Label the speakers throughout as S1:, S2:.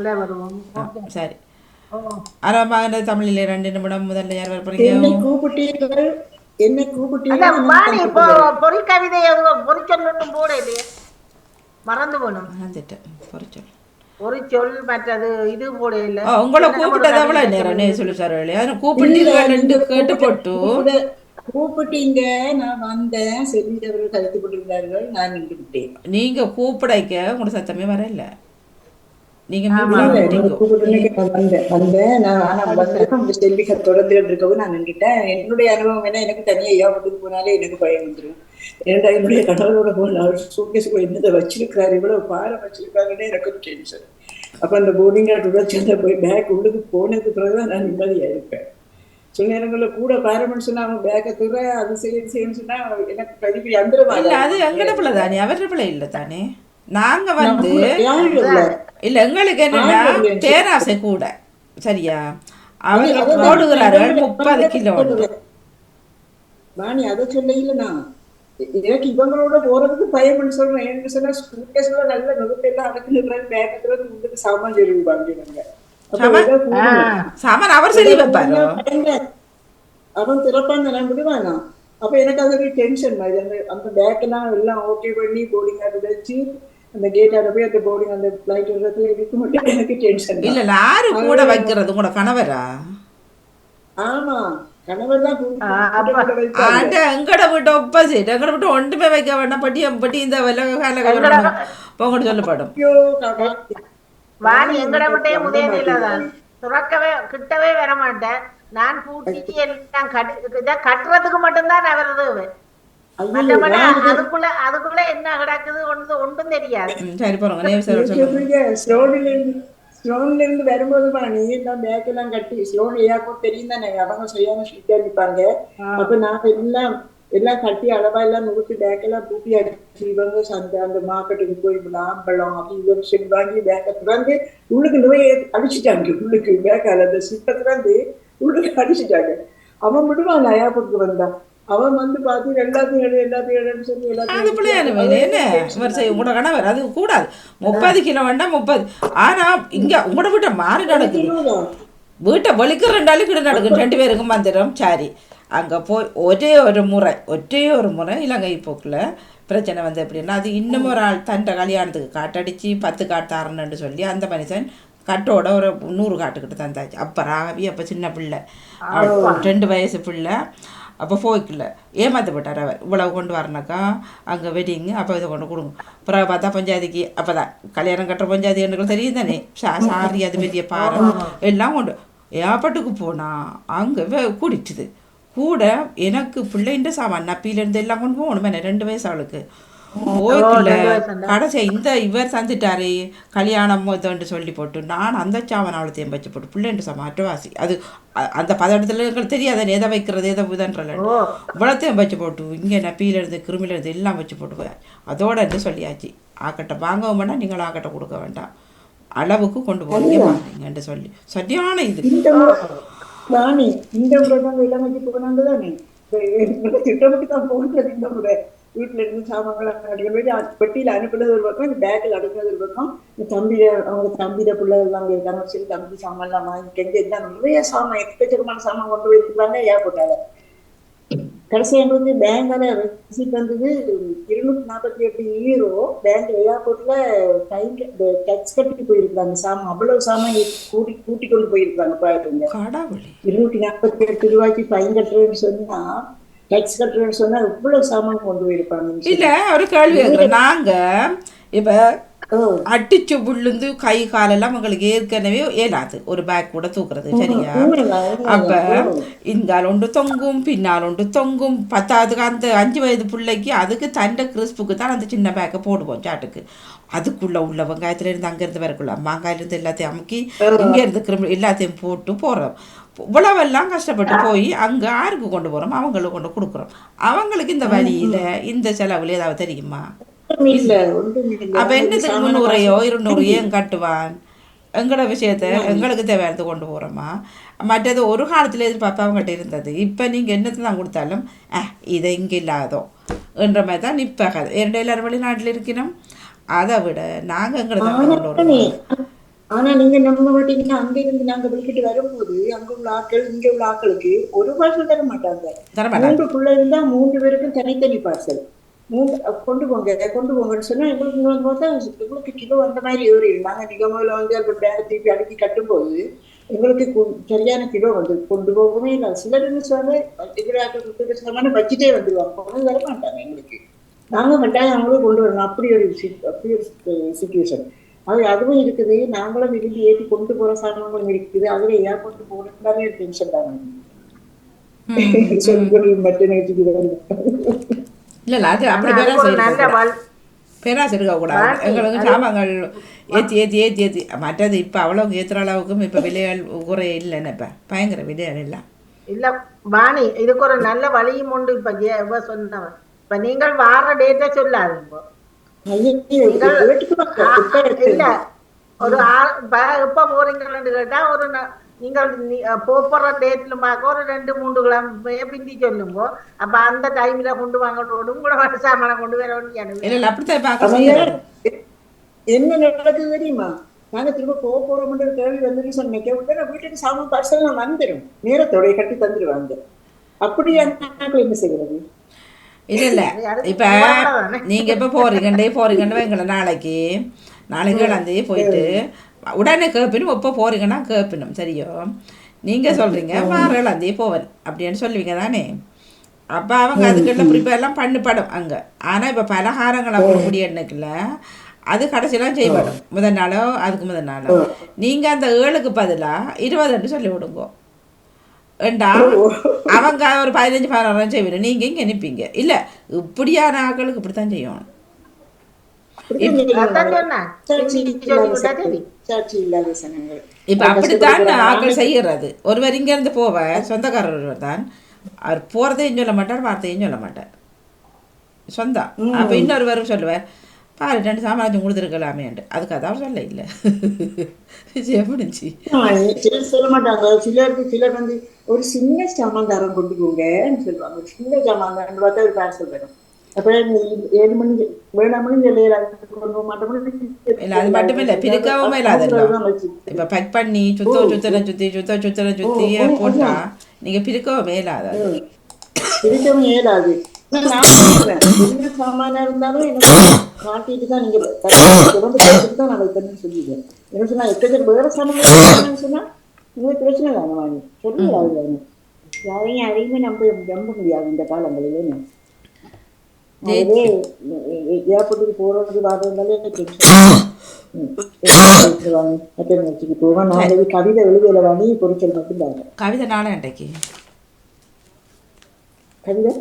S1: பிள்ளை வருவோம்.
S2: சரி. ஆரம்பமாக தமிழில் ரெண்டு நிமிடம் முதல்ல யார் வர
S3: என்னை
S2: போறீங்க
S3: கூப்பிட்டீர்கள்? என்னை
S1: வாணி இப்போ பொறி கவிதை பொறி சொல்லணும் போட இல்லையே மறந்து போகணும்
S2: வந்துட்டேன் பொறிச்சொல்.
S1: ஒரு சொல் மற்றது இது போட இல்ல.
S2: உங்களை கூப்பிட்டது எவ்வளோ நேரம். நீ சொல்லி சார் அதை கூப்பிட்டு கேட்டு போட்டு.
S3: கூப்பிட- கூப்பிட்டீங்க நான் வந்தேன். செல்வி அவர்கள் கருத்து கொண்டிருந்தார்கள். நான் நின்று விட்டேன்
S2: நீங்க கூப்பிடைக்க உங்களோட சத்தமே வரல. நீங்க
S3: இல்ல, நீங்க கூப்பிட்டீங்க, நான் வந்தேன். வந்தேன். நான் ஆனா வந்து அந்த செல்விக தொடர்ந்து இருக்கவும் நான் நின்றுட்டேன். என்னுடைய அனுபவம் என்ன? எனக்கு தனியா ஏவப்பட்டு போனாலே எனக்கு பயம் வந்துடும் ஏன்டா என்னுடைய கணவரோட போன அவர் சூக்கேஸுக்குள்ள என்னதை வச்சிருக்காரு இவ்வளவு பாரம் வச்சிருக்காங்கன்னு எனக்கு டென்ஷன் அப்ப அந்த போர்டிங் தொடர்ச்சியாக போய் பேக் உள்ளுக்கு போனதுக்கு பிறகுதான் நான் நிம்மதியா இருப்பேன். சில நேரங்களில் கூட பாரமெண்ட் சொன்னா அவன் பேக்கை துற அது செய்ய செய்யன்னு சொன்னா எனக்கு கழிவு
S2: இல்ல அது எங்கட பிள்ளை தானே? அவர பிள்ளை இல்ல தானே? நாங்க வந்து
S3: இல்லை.
S2: எங்களுக்கு என்னன்னா. பேராசை கூட. சரியா? அவங்க போடுகிறார்கள் முப்பது கிலோ
S3: வாணி அதை சொல்ல நான் எனக்கு இவங்களோட போறதுக்கு பயம்னு சொல்றேன். என்ன சொன்னா நல்ல நுகத்தை எல்லாம் அடக்குன்னு பேக்கத்துல முன்னுக்கு சாமான் சொல்லி வாங்கிடுவாங்க அப்ப
S2: சாமான்? அவர் சொல்லி வைப்பாரோ?
S3: அவன் திறப்பான் தானே விடுவானா? அப்ப எனக்கு அது ஒரு டென்ஷன் மாதிரி. அந்த அந்த பேக் எல்லாம் ஓகே பண்ணி போர்டிங் ஆட்டு வச்சு அந்த கேட் ஆட போய் அந்த போர்டிங் அந்த ஃபிளைட் இடத்துல இருக்க மட்டும் எனக்கு டென்ஷன்
S2: இல்ல யாரு கூட வைக்கிறது உங்களோட கணவரா?
S3: ஆமா கணவர் தான்
S2: எங்கட விட்டு ஒப்போசிட் எங்கட விட்டு ஒன்றுமே வைக்க வேண்டாம். பட்டி பட்டி இந்த விலக கால
S1: வாணி எங்கட விட்டே முதலில தான். துறக்கவே கிட்டவே வர மாட்டேன் நான் பூட்டி எல்லாம் கட்டுறதுக்கு மட்டும்தான் அவர்
S3: நான்
S2: சரி சார்
S3: ஸ்லோன்ல இருந்து வரும்போது நீ எல்லாம் பேக் எல்லாம் கட்டி ஸ்லோன் ஏர்போர்ட் தெரியும் தானே? அவங்க சரியான ஸ்ட்ரிக்டா இருப்பாங்க அப்ப நான் எல்லாம் எல்லாம் கட்டி அளவா எல்லாம் நுகுத்து பேக் எல்லாம் பூட்டி அடிச்சு இவங்க அந்த அந்த மார்க்கெட்டுக்கு போய் மாம்பழம் அப்படி இவங்க சொல்லி வாங்கி பேக்கை திறந்து உள்ளுக்கு நோயை அடிச்சுட்டாங்க. உள்ளுக்கு பேக்கால அந்த சிப்பை திறந்து உள்ளுக்கு அடிச்சுட்டாங்க. அவன் விடுவான் ஏர்போர்ட்டுக்கு வந்தான் அவன் வந்து பார்த்து எல்லாத்தையும் எடு எல்லாத்தையும் எடுன்னு சொல்லி
S2: அது
S3: எல்லாத்தையும்
S2: பிள்ளையான வேலை என்ன? இவர் செய்ய உங்களோட கணவர் அது கூடாது. முப்பது கிலோ வேண்டாம் முப்பது. ஆனா இங்க உங்களோட வீட்டை மாறி நடக்குது. வீட்டை வலிக்க ரெண்டாலும் கிட்ட நடக்கும் ரெண்டு பேருக்கும் வந்துடும். சரி. அங்கே போய் ஒரே ஒரு முறை ஒரே ஒரு முறை இலங்கை போக்கில் பிரச்சனை வந்து எப்படின்னா அது இன்னும் ஒரு ஆள் தன்ட்ட கல்யாணத்துக்கு காட்டடிச்சு பத்து காட்டு தரணுன்னு சொல்லி அந்த மனுஷன் கட்டோட ஒரு நூறு காட்டுக்கிட்டு தந்தாச்சு. அப்போ ராகவி அப்போ சின்ன பிள்ளை. ரெண்டு வயசு பிள்ளை. அப்போ போய்க்கல ஏமாத்தப்பட்டார் அவர். இவ்வளவு கொண்டு வரனாக்கா அங்கே வெட்டிங்கு அப்போ இதை கொண்டு கொடுங்க. பிறகு பார்த்தா பஞ்சாயத்துக்கு அப்போ தான் கல்யாணம் கட்டுற பஞ்சாயத்து எனக்கு தெரியும் தானே? சா சாரி அது பெரிய பாரம். எல்லாம் கொண்டு. ஏப்பட்டுக்கு போனா அங்கே கூடிட்டுது. கூட எனக்கு பிள்ளைன்ற சாமான் நப்பியிலேருந்து எல்லாம் கொண்டு போகணும் ரெண்டு வயசு அவளுக்கு. போய்க்கல கடைசி இந்த இவர் தந்துட்டாரே கல்யாணம் இதுன்னு சொல்லி போட்டு நான் அந்த சாமான் அவளத்தையும் வச்சு போட்டு பிள்ளைன்ற சாமான் அட்டவாசி. அது அந்த பதட்டத்தில் எங்களுக்கு தெரியாத எதை வைக்கிறது எதை இதுன்றல இவ்வளோத்தையும் வச்சு போட்டு இங்கே நப்பியிலேருந்து கிருமியிலேருந்து எல்லாம் வச்சு போட்டு போய் அதோட இருந்து சொல்லியாச்சு. ஆக்கட்டை வாங்கவும் வேண்டாம் நீங்களும் ஆக்கட்டை கொடுக்க வேண்டாம். அளவுக்கு கொண்டு போறீங்க வாங்குங்கன்னு சொல்லி சரியான இது.
S3: இந்த முறை ராணி இந்த முறை தான் இளமைக்கு போனாங்க தானே? திட்டமிட்டு தான் போகிறது இந்த முறை. வீட்டுல இருந்து சாமான்கள் அடிக்கடி போய் அது பெட்டியில அனுப்புனது ஒரு பக்கம் இந்த பேக்கில் அடுக்கிறது ஒரு பக்கம். இந்த தம்பிய அவங்க தம்பிட பிள்ளைகள் அங்கே இருக்காங்க சரி தம்பி சாமான்லாம் வாங்கி எல்லாம் நிறைய சாமான் எக்கச்சக்கமான சாமான் கொண்டு போயிருக்காங்க ஏர்போர்ட்டால கடைசி எங்களுக்கு பேங்கால ரெசிப்ட் வந்தது இருநூத்தி நாற்பத்தி எட்டு ஈரோ பேங்க் ஏர்போர்ட்ல டைம் டேக்ஸ் கட்டிட்டு போயிருக்காங்க சாமான். அவ்வளவு சாமான் கூட்டி கூட்டி கொண்டு போயிருக்காங்க இருநூத்தி நாற்பத்தி எட்டு ரூபாய்க்கு ஃபைன் கட்டுறேன்னு சொன்னா டேக்ஸ் கட்டுறேன்னு சொன்னா இவ்வளவு சாமான் கொண்டு போயிருப்பாங்க
S2: இல்ல ஒரு கேள்வி நாங்க இப்ப அடிச்சு விழுந்து கை காலெல்லாம் உங்களுக்கு ஏற்கனவே ஏலாது ஒரு பேக் கூட தூக்குறது சரியா? அப்ப. இங்கால் ஒன்று தொங்கும் பின்னால் ஒன்று தொங்கும். பத்தாவதுக்கு அந்த அஞ்சு வயது பிள்ளைக்கு அதுக்கு தண்டை கிறிஸ்புக்கு தான் அந்த சின்ன பேக்கை போடுவோம் சாட்டுக்கு. அதுக்குள்ள உள்ள வெங்காயத்துல இருந்து அங்கிருந்து வரக்குள்ள மாங்காயில இருந்து எல்லாத்தையும் அமுக்கி இங்க இருந்து எல்லாத்தையும் போட்டு போறோம் இவ்வளவெல்லாம் கஷ்டப்பட்டு போய் அங்க யாருக்கு கொண்டு போறோம் அவங்களுக்கு கொண்டு கொடுக்குறோம். அவங்களுக்கு இந்த வழியில இந்த செலவுல ஏதாவது தெரியுமா? அப்ப என்னத்துக்கு முந்நூறையோ இருநூறையோ கட்டுவான்? எங்களோட விஷயத்த எங்களுக்கு தேவையானது கொண்டு போகிறோமா மற்றது ஒரு காலத்தில் எதிர்பார்ப்பு அவங்ககிட்ட இருந்தது. இப்போ நீங்கள் என்னத்தை தான் கொடுத்தாலும் அஹ் இதை இங்கே இல்லாதோ. என்ற மாதிரி தான் இப்போ இரண்டு எல்லாரும் வெளிநாட்டில் இருக்கணும் அதை விட நாங்கள் எங்களை தான் கொண்டு வருவோம்
S3: ஆனா நீங்க நம்ப மாட்டீங்கன்னா அங்க இருந்து நாங்க விட்டுட்டு வரும்போது அங்க உள்ள ஆட்கள் இங்க உள்ள ஆட்களுக்கு ஒரு பார்சல் தர மாட்டாங்க.
S2: தர மாட்டாங்க
S3: மூன்று பிள்ளை இருந்தா மூன்று பேருக்கும் தனித்தனி பார்சல் மூன்று கொண்டு போங்க கொண்டு போங்கன்னு சொன்னா எங்களுக்கு வந்து பார்த்தா எங்களுக்கு கிலோ அந்த மாதிரி ஏறி நாங்க நிகமையில வந்து அந்த பேக் திருப்பி அடுக்கி கட்டும்போது எங்களுக்கு சரியான கிலோ வந்து கொண்டு போகவே இல்லை. சிலர் சொல்றாங்க சமான பட்ஜெட்டே வந்துருவாங்க கொண்டு வர மாட்டாங்க எங்களுக்கு. நாங்க கட்டாயம் அவங்களும் கொண்டு வரணும். அப்படி ஒரு அப்படி ஒரு சுச்சுவேஷன் அது அதுவும் இருக்குது. நாங்களும் விரும்பி ஏற்றி கொண்டு போற சாதனங்களும் இருக்குது. அதுல ஏன் கொண்டு போகணும்னு டென்ஷன் தாங்க சொல்லி மட்டும்
S2: இல்ல இல்ல அது அப்படி பேராசை எங்களுக்கு சாமான்கள் ஏற்றி ஏற்றி ஏற்றி ஏற்றி மற்றது இப்போ அவ்வளோ ஏற்றுற அளவுக்கும் இப்போ விலைகள் குறைய இல்லைன்னு இப்போ? பயங்கர விலைகள் எல்லாம்.
S1: இல்ல வாணி இதுக்கு ஒரு நல்ல வழியும் உண்டு. இப்ப சொன்னவன் இப்ப நீங்கள் வார டேட்டை சொல்லாதீங்க. இல்ல. ஒரு ஆ- இப்ப எப்ப போறீங்கன்னு கேட்டா ஒரு நீங்கள் போற டேட்ல பார்க்க ஒரு ரெண்டு மூன்று கிழமை பிந்தி சொல்லுங்க. அப்ப அந்த டைம்ல கொண்டு வாங்க கூட வர சாமான கொண்டு வர வேண்டிய
S3: என்ன நடக்குது தெரியுமா? நாங்க திரும்ப போக போறோம்ன்ற கேள்வி வந்துட்டு சொன்னேன் உடனே வீட்டுக்கு சாமான் பார்சல் வந்துடும் நேரத்தோட கட்டி தந்துடுவாங்க அப்படியா? நாங்கள் என்ன செய்யறது?
S2: இல்லை இல்லை இப்போ நீங்கள் இப்போ போறீங்கண்டே போறீங்கன்னு வைங்கள நாளைக்கு நாளைக்கு கிளம்பி போயிட்டு உடனே கேட்பினும் எப்போ போறீங்கன்னா கேட்பினும் சரியோ நீங்கள் சொல்கிறீங்க வார இளந்தி போவேன் அப்படின்னு சொல்லுவீங்க தானே அப்போ அவங்க அதுக்குள்ள ப்ரிப்பேர் எல்லாம் பண்ணப்படும் அங்கே ஆனால் இப்போ பலகாரங்களை போடக்கூடிய எண்ணெய்க்குல அது கடைசியெல்லாம் செய்யப்படும் முதல் நாளோ அதுக்கு முதல் நாளோ நீங்கள் அந்த ஏழுக்கு பதிலாக இருபதுன்னு சொல்லி விடுங்க ஏண்டா? அவங்க ஒரு பதினஞ்சு பதினாறு செய்வீங்க நீங்கள் இங்கே அனுப்பிங்க இல்லை இப்படியான ஆட்களுக்கு இப்படி தான் செய்யணும். இப்போ அப்படித்தான் ஆட்கள் செய்யறது. ஒருவர் இங்கேருந்து போவார் சொந்தக்காரர் ஒருவர் தான். அவர் போகிறதையும் சொல்ல மாட்டார் வார்த்தையும் சொல்ல மாட்டார். சொந்தம். அப்போ இன்னொருவரும் சொல்லுவார் பாரு ரெண்டு சாம்ராஜ்யம் கொடுத்துருக்கலாமேன்ட்டு அதுக்கு அதான் சொல்ல இல்லை. எப்படிச்சு?
S3: சிலர் சொல்ல மாட்டாங்க. சிலருக்கு சிலர் வந்து ஒரு சின்ன சாமான்தாரம் கொண்டு போங்கன்னு சொல்லுவாங்க. ஒரு சின்ன சாமான்தாரம் பார்த்தா ஒரு அப்ப நீ ஏழு மணி போக மாட்டோம்னு
S2: இல்லை அது மட்டும் இல்லை பிரிக்கவும். இப்போ பேக் பண்ணி சுத்த சுத்தனை சுற்றி சுத்த சுத்தனை சுற்றி போட்டா நீங்கள் பிரிக்கவும் இல்லாத
S3: பிரிக்கவும் இயலாது நான் சாமானா இருந்தாலும் எனக்கு காட்டிட்டு தான் நீங்க திறந்து பார்த்துட்டு தான் நான் வைக்கணும்னு சொல்லிடுவேன் என்ன சொன்னா எக்கச்சக்க வேற சாமான் சொன்னா உங்களுக்கு பிரச்சனை தானே வாங்கி தானே யாரையும் யாரையுமே நம்ப நம்ப முடியாது இந்த காலங்களிலே. அதுவே ஏர்போர்ட்டுக்கு போறது வர்றதுனாலே வச்சுக்கு போவேன் நாளைக்கு கவிதை எழுதியில வாங்கி பொருட்கள் மட்டும் தாங்க
S2: கவிதை நாளே அன்றைக்கு.
S3: கவிதை?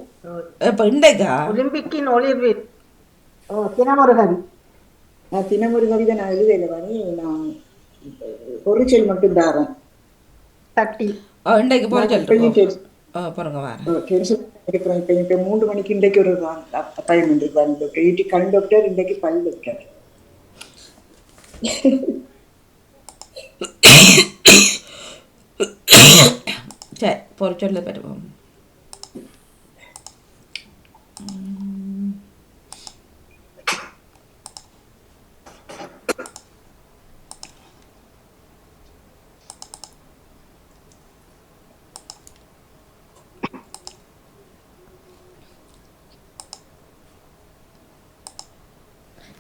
S2: இப்போ இன்றைக்கா?
S1: ஒலிம்பிக்கின் ஒளிர்வில் ஓ தினமொரு கவி
S3: நான் தினமொரு கவிதை நான் எழுதையில வாங்கி நான் பொருட்கள் மட்டும் தாரேன்.
S1: தட்டி.
S2: இன்றைக்கு வரேன்.
S3: டென்ஷன் இருக்கிறேன் இப்போ இப்போ மூன்று மணிக்கு இன்றைக்கு ஒரு அப்பாயின்மெண்ட் டாக்டர் இட்டி கண் டாக்டர் இன்றைக்கு பல் டாக்டர்
S2: சரி பொறு சொல்லு பெறுவோம்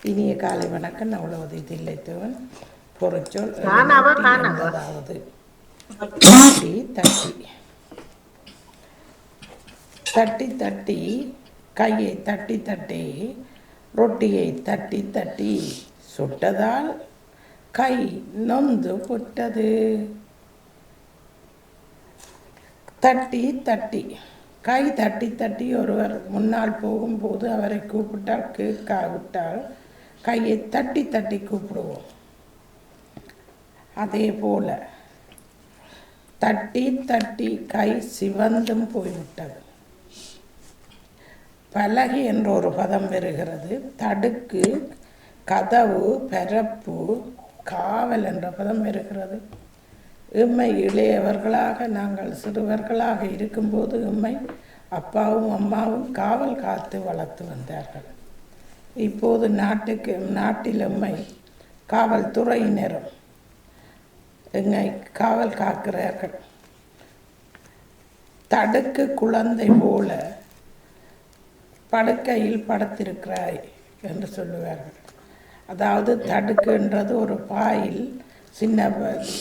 S4: இனிய காலை வணக்கம் உழவதை தில்லைத்தவன் பொறிச்சொல்? அதாவது தட்டி தட்டி தட்டி தட்டி கையை தட்டி தட்டி ரொட்டியை தட்டி தட்டி சுட்டதால் கை நொந்து புட்டது தட்டி தட்டி கை தட்டி தட்டி ஒருவர் முன்னால் போகும்போது அவரை கூப்பிட்டால் கேட்காவிட்டால் கையை தட்டி தட்டி கூப்பிடுவோம். அதே போல் தட்டி தட்டி கை சிவந்தும் போய்விட்டது. பலகி என்ற ஒரு பதம் வருகிறது. தடுக்கு கதவு பரப்பு காவல் என்ற பதம் வருகிறது. இம்மை இளையவர்களாக நாங்கள் சிறுவர்களாக இருக்கும்போது இம்மை அப்பாவும் அம்மாவும் காவல் காத்து வளர்த்து வந்தார்கள். இப்போது நாட்டுக்கு நாட்டிலம்மை காவல்துறையினரும் எங்களை காவல் காக்கிறார்கள் தடுக்கு குழந்தை போல படுக்கையில் படுத்திருக்கிறாய் என்று சொல்லுவார்கள். அதாவது தடுக்குன்றது ஒரு பாயில் சின்ன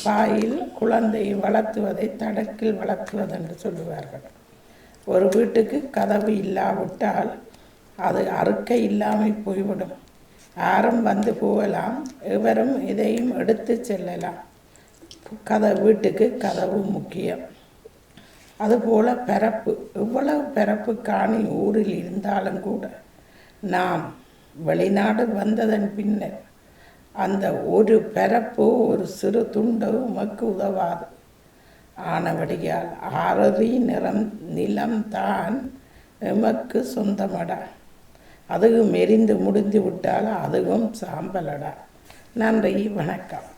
S4: பாயில் குழந்தையை வளர்த்துவதை தடுக்கில் வளர்த்துவது என்று சொல்லுவார்கள். ஒரு வீட்டுக்கு கதவு இல்லாவிட்டால் அது அறுக்க இல்லாமல் போய்விடும். யாரும் வந்து போகலாம் எவரும் இதையும் எடுத்து செல்லலாம். கதவு வீட்டுக்கு கதவு முக்கியம். அதுபோல் பிறப்பு எவ்வளவு பிறப்பு காணி ஊரில் இருந்தாலும் கூட நாம் வெளிநாடு வந்ததன் பின்னர் அந்த ஒரு பிறப்பு ஒரு சிறு துண்டு உமக்கு உதவாது. ஆனபடியால் ஆறறி நிறம் நிலம்தான் எமக்கு சொந்தமடா. அதுவும் எரிந்து முடிந்து விட்டால் அதுவும் சாம்பலடா. நன்றி வணக்கம்.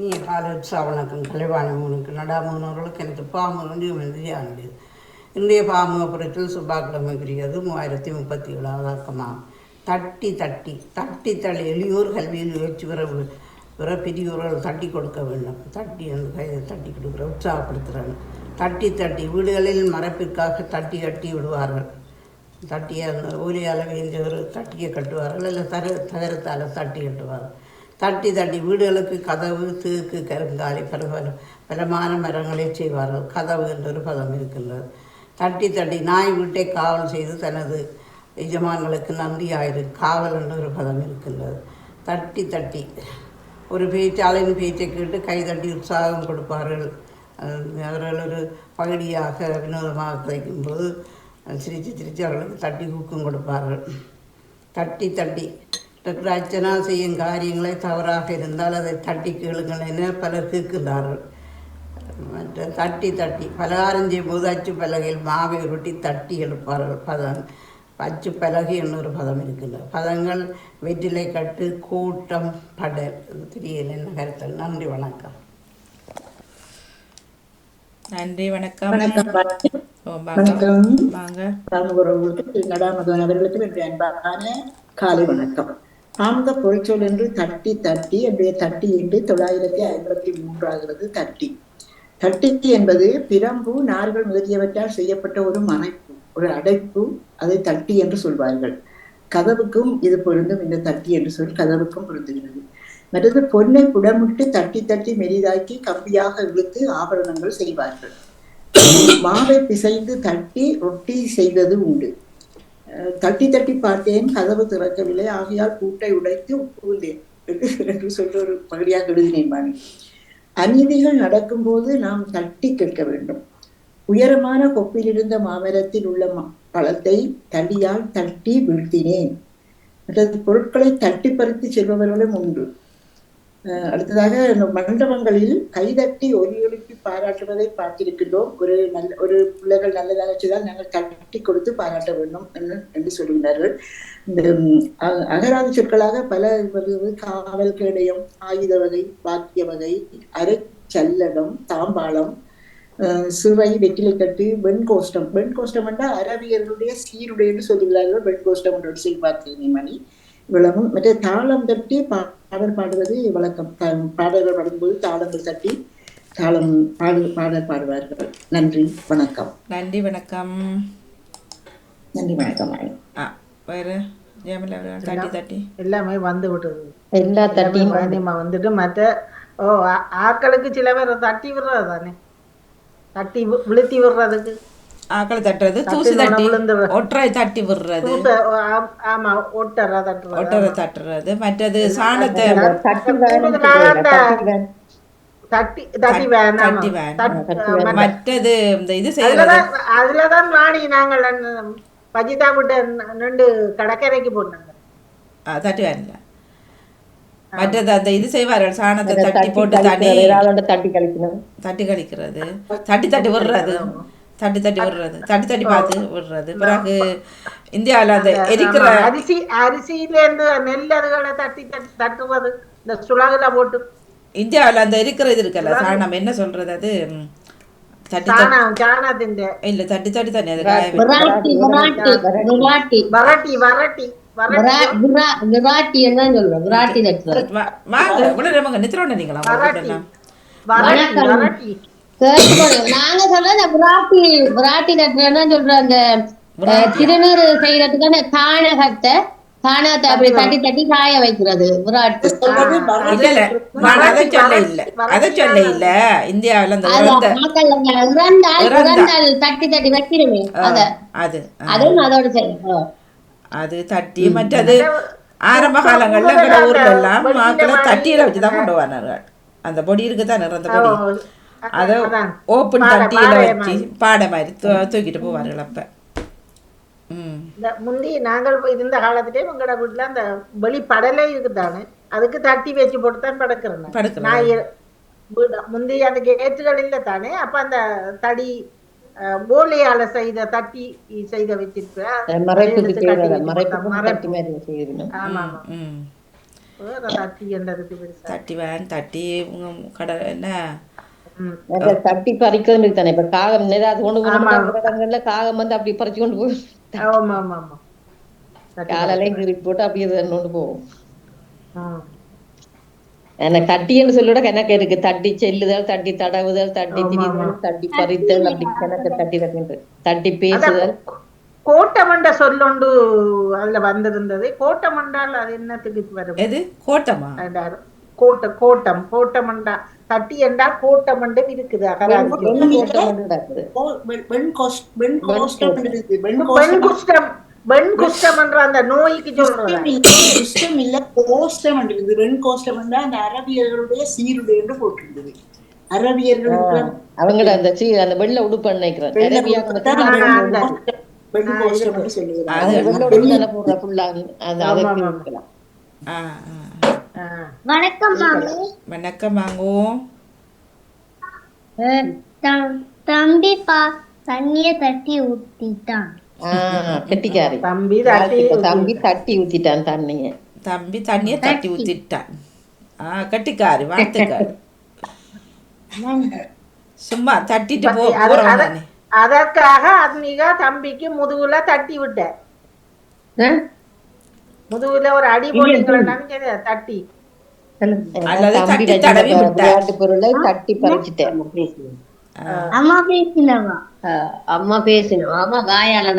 S5: நீ வணக்கம் உற்சாவனுக்கும் கலைவாணி நடாமுனர்களுக்கு எனக்கு பாம்பு வேண்டிய இன்றைய பாம்பு புறத்தில் சுப்பாக்கிழமைக்குரியது மூவாயிரத்தி முப்பத்தி ஏழாவது அக்கமாம் தட்டி தட்டி தட்டி தள்ளி எளியோர் கல்வியில் முயற்சி பெற வி- பிற பெரியோர்கள் தட்டி கொடுக்க வேண்டும். தட்டி அந்த கையை தட்டி கொடுக்குற உற்சாகப்படுத்துகிறாங்க தட்டி தட்டி வீடுகளில் மரப்பிற்காக தட்டி கட்டி விடுவார்கள். தட்டியை அந்த ஊலியால் வேஞ்சவர் தட்டியை கட்டுவார்கள் இல்லை தர தகரத்தால் தட்டி கட்டுவார்கள். தட்டி தட்டி வீடுகளுக்கு கதவு தீக்கு கருங்காலி பல பலமான மரங்களை செய்வார்கள். கதவு என்றொரு பதம் இருக்கின்றது. தட்டி தட்டி நாய் வீட்டை காவல் செய்து தனது எஜமான்களுக்கு நன்றியாயிரு காவல் என்ற ஒரு பதம் இருக்கின்றது. தட்டி தட்டி ஒரு பேச்சாளரின் பேச்சை கேட்டு கைதட்டி உற்சாகம் கொடுப்பார்கள். அவர்கள் ஒரு பகுதியாக வினோதமாக கிடைக்கும்போது சிரித்து சிரித்து அவர்களுக்கு தட்டி ஊக்கம் கொடுப்பார்கள். தட்டி தட்டி. டாக்டர் அர்ச்சனா செய்யும் காரியங்களை தவறாக இருந்தால் அதை தட்டி கேளுங்கள் என பலர் கேட்கின்றார்கள். மற்ற தட்டி தட்டி. பலகாரம் செய்யும் போது அச்சு பலகையில் மாவை உருட்டி தட்டி எடுப்பார்கள் பதம் அச்சு பலகை என்னொரு பதம் இருக்கின்றது பதங்கள் வெற்றிலை கட்டு கூட்டம் படல். தெரியல என்ன கருத்தல் நன்றி வணக்கம்.
S2: நன்றி வணக்கம்.
S3: வணக்கம்
S2: வாங்க.
S3: நடாமதன் அவர்களுக்கும் என்னுடைய அன்பான காலை வணக்கம். ஆமத பொய்ச்சொல் என்று தட்டி தட்டி என்னுடைய தட்டி என்று தொள்ளாயிரத்தி ஐம்பத்தி மூன்றாகிறது தட்டி. தட்டி என்பது பிரம்பு நார்கள் முதலியவற்றால் செய்யப்பட்ட ஒரு மறைப்பு ஒரு அடைப்பு அதை தட்டி என்று சொல்வார்கள். கதவுக்கும் இது பொருந்தும் இந்த தட்டி என்று சொல் கதவுக்கும் பொருந்துகிறது. மற்றது பொன்னை புடமிட்டு தட்டி தட்டி மெலிதாக்கி கம்பியாக இழுத்து ஆபரணங்கள் செய்வார்கள். மாவை பிசைந்து தட்டி ரொட்டி செய்தது உண்டு. அஹ் தட்டி தட்டி பார்த்தேன் கதவு திறக்கவில்லை. ஆகையால் பூட்டை உடைத்து புகுந்தேன் என்று சொல்ற ஒரு பகுதியாக எழுதினேன் பாணி அநீதிகள் நடக்கும்போது நாம் தட்டி கேட்க வேண்டும். உயரமான கொப்பில் இருந்த மாமரத்தில் உள்ள ம- பழத்தை தடியால் தட்டி வீழ்த்தினேன். மற்றது பொருட்களை தட்டி பறித்து செல்பவர்களும் உண்டு. அஹ் அடுத்ததாக மண்டபங்களில் கைதட்டி ஒலி எழுப்பி பாராட்டுவதை பார்த்திருக்கின்றோம். ஒரு நல்ல ஒரு பிள்ளைகள் நல்லதாக செய்தால் நாங்கள் தட்டி கொடுத்து பாராட்ட வேண்டும் என்று என்று சொல்கிறார்கள் இந்த அகராதி சொற்களாக பல வருவது காவல் கேடயம் ஆயுத வகை வாக்கிய வகை அரை சல்லடம் தாம்பாளம் சிறை வெற்றிலைக்கட்டு வெண்கோஷ்டம் வெண்கோஷ்டம் என்றால் அரபியர்களுடைய சீருடை என்று சொல்லுகிறார்கள். வெண்கோஷ்டம் என்ற ஒரு சொல் பார்த்தேன் மணி இவ்வளவும் மற்ற தாளம் தட்டி பாடல் பாடுவது வழக்கம். பாடல்கள் பாடும்போது தாளங்கள் தட்டி தாளம் பாடு பாடல் பாடுவார்கள். நன்றி வணக்கம்.
S2: நன்றி வணக்கம்.
S3: நன்றி வணக்கம்.
S2: ஆ வேறு? தட்டி தட்டி.
S1: எல்லாமே வந்து விட்டது.
S3: எல்லா தட்டியும்
S1: வந்துட்டு மற்ற ஓ ஆ- ஆட்களுக்கு சில பேர் தட்டி விடுறது தானே தட்டி விழுத்தி விடுறதுக்கு.
S2: ஆக்களை தட்டுறது
S1: தட்டி
S2: தூசி தட்டி ஒற்றை தட்டி விடுறது.
S1: ஆம்- ஒட்டற தட்டுறது.
S2: ஒட்டரை தட்டுறது மற்றது சாணத்தை
S3: தட்டி
S1: தட்டி வேணாம்.
S2: மற்றது இந்த இது செய்யறது.
S1: அதுலதான் வாணி நாங்கள் பஜிதா விட்ட ரெண்டு கடற்கரைக்கு போனாங்க.
S2: தட்டி வேன்ல மற்றது அந்த இது செய்வார்கள் சாணத்தை தட்டி போட்டு தண்ணி
S3: தட்டி கழிக்கணும்.
S2: தட்டி கழிக்கிறது. தட்டி தட்டி விடுறது. தட்டி தட்டி விடுறது. தட்டி தட்டி பார்த்து விடுறது. பிறகு இந்தியாவில் அந்த எரிக்கிற
S1: அரிசி அரிசியிலேருந்து நெல் அதுகளை தட்டி தட்டி தட்டுவது இந்த சுழகுல போட்டு.
S2: இந்தியாவில் அந்த இருக்கிற இது இருக்கல சாணம். என்ன சொல்றது அது?
S1: தட்டி
S2: தட்டி இல்ல தட்டி தட்டி தண்ணி அது
S6: வரட்டி வரட்டி வரட்டி விராட்டியன்னு நாங்க சொல்றது விராட்டி விராட்டி நட்சத்திரம் அந்த திருநூறு செய்யறதுக்கு அந்த தானகத்தை தானகத்தை அப்படி தட்டி தட்டி காய வைக்கிறது. விராட்டு.
S2: அத சொல்ல இல்ல.
S6: தட்டி தட்டி வைக்கிறோமே. அத. அதுவும் அதோட சரி
S2: அது தட்டி மற்றது ஆரம்ப காலங்கள்ல எங்களோட ஊர்ல எல்லாம் மாக்களை தட்டியில வச்சுதான் கொண்டு வந்தார்கள் அந்த பொடி இருக்குதான் இறந்த பொடி அதை. ஓப்பன் தட்டியில வச்சு பாடை மாதிரி தூக்கிட்டு போவார்கள் அப்ப
S1: இந்த முந்தி நாங்கள் இருந்த காலத்திலே எங்களோட வீட்டுல அந்த வெளி படலே இருக்குதானே அதுக்கு தட்டி வச்சு போட்டு தான் படுக்கிறேன். நான் முந்தி அந்த கேட்டுகள் இல்லை தானே அப்ப அந்த தடி அஹ், போலியால செய்த தட்டி செய்த வச்சிருப்பேன்
S7: மறைப்புக்கு
S1: எடுத்து கட்டி
S7: தேவை
S1: வச்சு
S7: மறைப்புக்கும்
S1: போட்டா
S7: தட்டி
S2: வேன் தட்டி உங்க கடை என்ன?
S7: தட்டி பறிக்கிறது தானே இப்ப காகம் ஏதாவது கொண்டு
S1: ஆமா.
S7: போன காகம் வந்து அப்படி பறிச்சு கொண்டு போய்
S1: ஆமா ஆமா ஆமா. தட்டி
S7: காலையிலையும் கீறி போட்டு அப்படியே கொண்டு போவோம். என்ன தட்டின்னு சொல்லிவிட கணக்கு இருக்கு தட்டி செல்லுதல் தட்டி தடவுதல் தட்டி திரிதல் தட்டி பறித்தல் அப்படி கணக்கு தட்டி தட்டி தட்டி பேசுதல்.
S1: கோட்டமண்ட சொல்லொண்டு அதுல வந்திருந்தது. கோட்டமண்டால் அது என்னத்துக்கு வரும்?
S2: எது? கோட்டமா?
S1: கோட்ட கோட்டம். கோட்டமண்டா. தட்டி என்றால் கோட்டமண்டும் இருக்குது அகராதிக்கு
S7: வெண்
S3: கோஷ்டம். வெண் குஷ்டம்.
S1: வெண் குஷ்டம் என்ற அந்த நோய்க்கு
S3: குஷ்டம் இல்ல, குஷ்டம் இருக்குது. வெண் கோஷ்டம் அந்த அரபியர்களுடைய சீருடை என்று போட்டிருந்தது அரபியர்களுக்கு
S7: அவங்களோட அந்த சீ அந்த வெள்ளை உடுப்பு. நினைக்கிறேன்.
S6: வணக்கம் மாமி.
S2: வணக்கம் வாங்குவோம்.
S6: தம்பி பா தண்ணிய தட்டி ஊத்திட்டான்.
S7: கெட்டிக்காரி.
S1: தம்பி
S7: தம்பி தட்டி ஊத்திட்டான் தண்ணிய.
S2: தம்பி தண்ணியை தட்டி ஊத்திட்டான். ஆ கட்டிக்காரு வாழ்த்துக்காரு சும்மா தட்டிட்டு போ
S1: அதற்காக அன்னிகா தம்பிக்கு முதுகுல தட்டி விட்டேன் முதுகுல ஒரு அடி போட்டீங்களா தட்டி.
S2: தட்டி
S7: பறிச்சுட்டேன்.
S6: அம்மா பேசினவா? அம்மா பேசினோம் அம்மா வாயால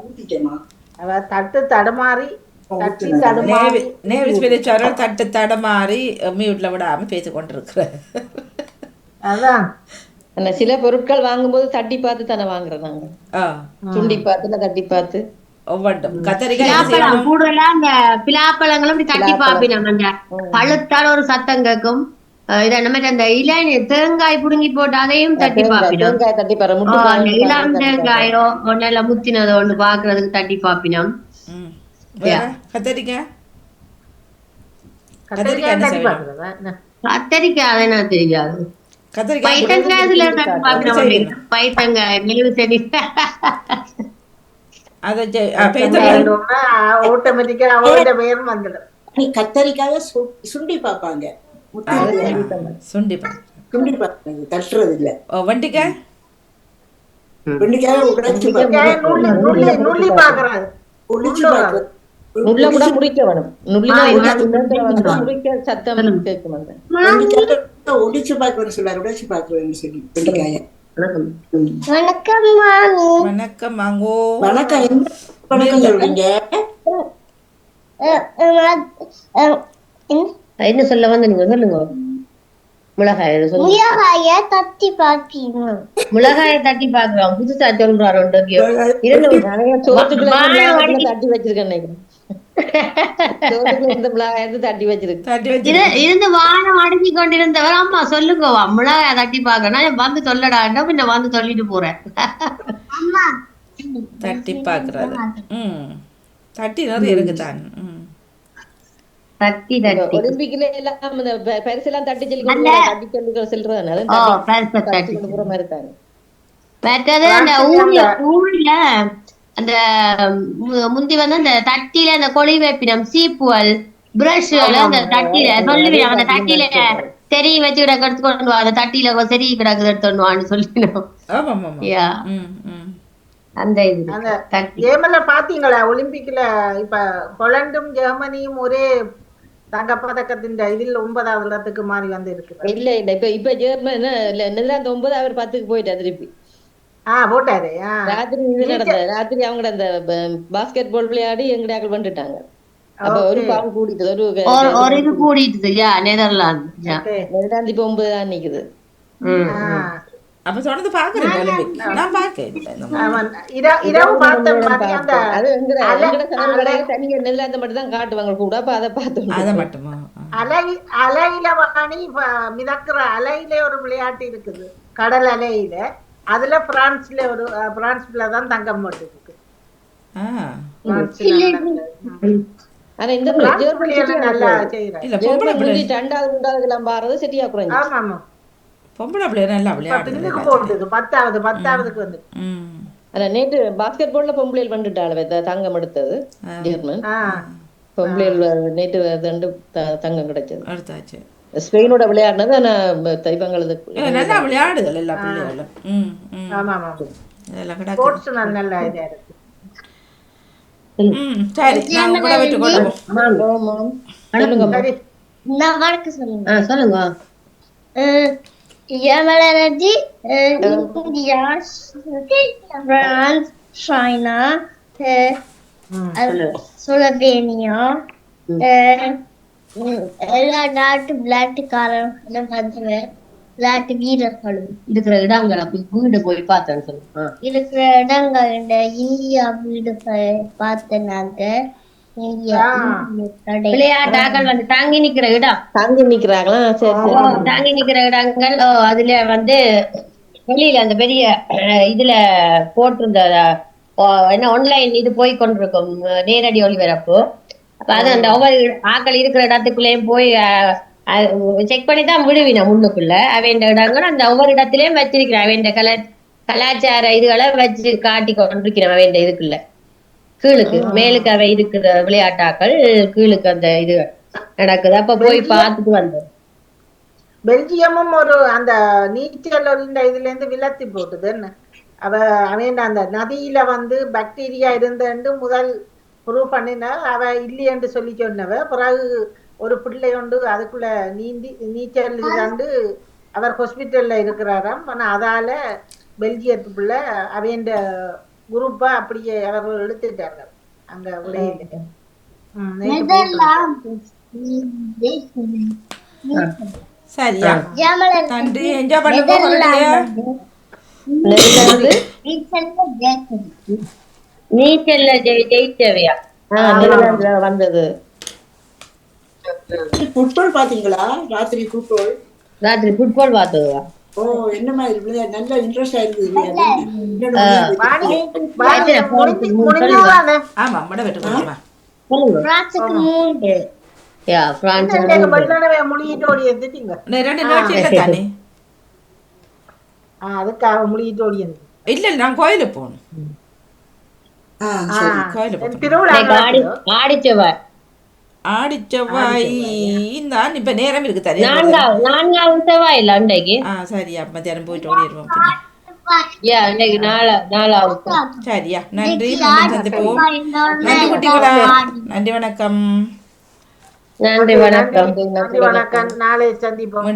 S3: ஊத்திட்டேமா
S1: அவ தட்டு தடுமாறி தட்டி. தடுமாறி
S2: நேவி நேவி ஸ்பிரிச்சுவல் தட்டு தடமாறி மியூட்ல விடாம பேசி கொண்டிருக்கிற
S1: அதான்
S7: சில பொருட்கள் வாங்கும்போது தட்டி பார்த்து தானே
S2: ஆ
S7: சுண்டி பார்த்து இல்ல தட்டி பார்த்து?
S6: கூடுதலா அந்த பிலாப்பழங்களும் தட்டி பாப்பினோம் அந்த பழுத்தால் ஒரு சத்தம் கேட்கும் இத நம்ம அந்த இளநீ தேங்காய் புடுங்கி போட்டு அதையும் தட்டி பாப்பினோம்.
S7: தேங்காய் தட்டி
S6: இளம். தேங்காயோ ஒன்னெல்ல முத்தினதோ ஒண்ணு பாக்குறதுக்கு தட்டி பாப்பினோம்?
S2: கத்தரிக்காய்
S1: கத்திரிக்காய்
S2: என்ன
S6: தெரியாது.
S2: கத்தரிக்காய்
S6: பைத்தங்காய் தட்டி
S3: சுண்டி சுண்டி தட்டுறது இல்ல
S2: வண்டிக்காய்
S3: வெண்டைக்காய உடைச்சு
S1: நுள்ளி பாக்குறாரு
S3: ஒளிச்சு பார்க்கறது
S7: நுள்ள கூட முடிக்க வேணும். நுள்ளினா சத்தம் கேட்கும்
S3: ஒளிச்சு பார்க்கணும்னு சொல்லாரு உடைச்சு பார்க்கறதுன்னு சொல்லி வெண்டைக்காய ம்.
S6: வணக்கம்
S2: வணக்கம் வாங்கோ
S3: வணக்கம். என்ன வணக்கம் சொல்றீங்க?
S6: என்ன சொல்ல வந்து நீங்க சொல்லுங்க. மிளகாய்
S8: மிளகாய தட்டி பார்க்கணும்
S6: மிளகாயை தட்டி பாக்குறோம் புதுசா சொல்றாரு
S7: தட்டி வச்சிருக்கேன் இருந்து
S6: வானம் அடங்கி கொண்டிருந்தவர் அம்மா சொல்லுங்க வா, மிளகாயை தட்டி பாக்கணும் வந்து சொல்லடாண்டா பின்ன வந்து சொல்லிட்டு போறேன்.
S2: தட்டி பார்க்கறது ம். தட்டி நிறைய இருக்குதான். ம்
S6: தட்டி தட்டி.
S7: ஒலிம்பிக்ல எல்லாம் இந்த தட்டி
S6: பெருசா
S7: மாதிரி தானே.
S6: மற்றது அந்த ஊர்ல ஊர்ல அந்த மு- முந்தி வந்து அந்த தட்டில அந்த கொழி வேப்பினம் சீப்புவல் பிரஷ் அந்த தட்டில சொல்லுவேன். அந்த தட்டில தெரி வச்சு கிடக்கு எடுத்து கொண்டு வா. அந்த தட்டில சரி கிடக்குது எடுத்து வான்னு சொல்லினோம் அந்த இது
S1: கேம்ல பாத்தீங்களா? ஒலிம்பிக்ல இப்ப பொலண்டும் ஜெர்மனியும் ஒரே தங்கப்பதக்கத்தின் இதில் ஒன்பதாவது இடத்துக்கு மாறி வந்து இருக்கு
S7: இல்ல இல்ல இப்ப இப்ப ஜெர்மன் இல்ல நெதர்லாந்து ஒன்பது அவர் பத்துக்கு போயிட்டா திருப்பி
S1: ஆ போட்டாரு ஆ.
S7: ராத்திரி இது நடந்த ராத்திரி அவங்க அந்த பாஸ்கெட் பால் விளையாடி எங்கடையாக்கள் வந்துட்டாங்க அப்ப ஒரு. பாவம் கூடிட்டு ஒரு
S6: ஒரு ஒரு இது கூடிட்டு நெதர்லாந்து.
S7: நெதர்லாந்து இப்ப ஒன்பது தான் நிக்குது.
S2: அப்போ தொடர்ந்து பார்க்குறேன் ஒலிம்பிக் நான்
S7: காட்டுவாங்க கூட அப்ப அதை பார்த்தோம்
S2: அதை மட்டுமா ஆ.
S1: அலை அலையில வாணி மிதக்கிற அலையில ஒரு விளையாட்டு இருக்குது கடல் அலையில அதுல பிரான்ஸ்ல ஒரு பிரான்ஸ்ல தான் தங்கம் பிரான்ஸ்ல நடந்தது.
S7: ஆனா இந்த
S1: நல்லா செய்யறாங்க
S7: ரெண்டாவது மூன்றாவது எல்லாம் பாடுறது சரியா குறைஞ்சு
S1: ஆமா ஆமா
S2: பொம்பளை பிள்ளை நல்லா விளையாடுது
S1: பத்தாவது பத்தாவதுக்கு வந்து.
S2: ம்
S7: ஆனா நேற்று பாஸ்கெட் பால்ல பொம்பளைகள் வந்துட்டாள் தங்கம் எடுத்தது ஜெர்மன். பொம்பளைகள் நேற்று ரெண்டு தங்கம் கிடைச்சது.
S2: அடுத்தாச்சு
S7: ஸ்பெயினோட விளையாடினது ஆனா இவங்களது
S2: ஏ, நல்லா விளையாடுதல் எல்லா பிள்ளைகளும்.
S7: சொல்லுங்க
S8: நான் வழக்கு சொல்லுங்க
S6: ஆ, சொல்லுங்க
S8: யமலனர்ஜி இந்தியா பிரான்ஸ் சைனா சுலவேனியா எல்லா நாட்டு விளையாட்டுக்காரர்களும் வந்து விளையாட்டு வீரர்களும்
S6: இருக்கிற இடங்கள் அப்படி வீடு போய் பார்த்தேன்னு சொல்லுங்க
S8: இருக்கிற இடங்கள் இந்த இந்தியா இந்தியா இந்திய கடை
S6: விளையாட்டாக்கள் வந்து தாங்கி நிக்கிற இடம்
S7: தங்கி நிக்கிறாங்களா? சரி
S6: ஓ,
S7: சரி.
S6: தாங்கி நிக்கிற இடங்கள் ஓ, அதுல வந்து வெளியில அந்த பெரிய இதுல போட்டிருந்த என்ன ஆன்லைன் இது போய் கொண்டிருக்கும் நேரடி ஒளிபரப்பு. அப்ப அது அந்த ஒவ்வொரு ஆக்கள் இருக்கிற இடத்துக்குள்ளேயும் போய் செக் பண்ணி தான் விடுவினா முன்னுக்குள்ள அவன் இடங்கள் அந்த ஒவ்வொரு இடத்துலயும் வச்சிருக்கிறான். அவன் கல கலாச்சார இதுகளை வச்சு காட்டி கொண்டிருக்கிறான் அவன் இதுக்குள்ள. கீழுக்கு மேலுக்கு அவ இருக்கிற விளையாட்டாக்கள் கீழுக்கு அந்த இது நடக்குது. அப்ப போய் பார்த்துட்டு வந்தோம்.
S1: பெல்ஜியமும் ஒரு அந்த நீச்சல் இந்த இதுல இருந்து விலத்தி போட்டுது. என்ன? அவ அவன் அந்த நதியில வந்து பாக்டீரியா இருந்தேன்னு முதல் ப்ரூவ் பண்ணினா அவ இல்லையென்று சொல்லி சொன்னவ. பிறகு ஒரு பிள்ளை உண்டு அதுக்குள்ள நீந்தி நீச்சல் கண்டு அவர் ஹாஸ்பிட்டல்ல இருக்கிறாராம். ஆனா அதால பெல்ஜியத்து பிள்ளை அவன் குரூப்பா அப்படியே அவர்கள் எடுத்துட்டார்கள் நேத்து போட்டிருந்தாங்க.
S2: சரியா. நன்றி. என்ஜாய்
S6: நீச்சல்ல ஜெயிச்சவையா?
S7: நெதர்லாந்துல வந்தது.
S3: ஃபுட்பால் பாத்தீங்களா ராத்திரி ஃபுட்பால்
S6: ராத்திரி ஃபுட்பால் பார்த்ததுவா?
S3: ஓ என்ன மாதிரி விளையாட்டு நல்ல இன்ட்ரெஸ்டா இருக்குது
S2: ஆமா மட வெட்டு கொடுமா
S6: சொல்லுங்க
S8: பிரான்சுக்கு மூன்று.
S6: யா பிரான்ஸ்
S1: எங்க வெள்ளனவே முழுகிட்டு ஓடி எடுத்துட்டீங்க
S2: ரெண்டு இல்லை தானே?
S1: ஆ, அதுக்காக முழுகிட்டு ஓடி இருந்து
S2: இல்லை இல்லை நான் கோயிலுக்கு போகணும்.
S3: ஆ,
S1: ஆ,
S2: கோயிலுக்கு போகணும்.
S1: திருவிழா
S6: ஆடி?
S2: ஆடி செவ்வாய் தான் இப்ப நேரம் இருக்கு தானே
S6: நான்காவது நான்காவது செவ்வாய் இல்ல அன்றைக்கு
S2: ஆ சரியா மத்தியானம் போயிட்டு ஓடிடுவோம்.
S6: யா அன்றைக்கு நாலா நாலாவது
S2: சரியா நன்றி சந்திப்போம் நன்றி குட்டிகளா நன்றி வணக்கம்
S6: நன்றி வணக்கம்
S1: நன்றி வணக்கம் நாளை சந்திப்போம்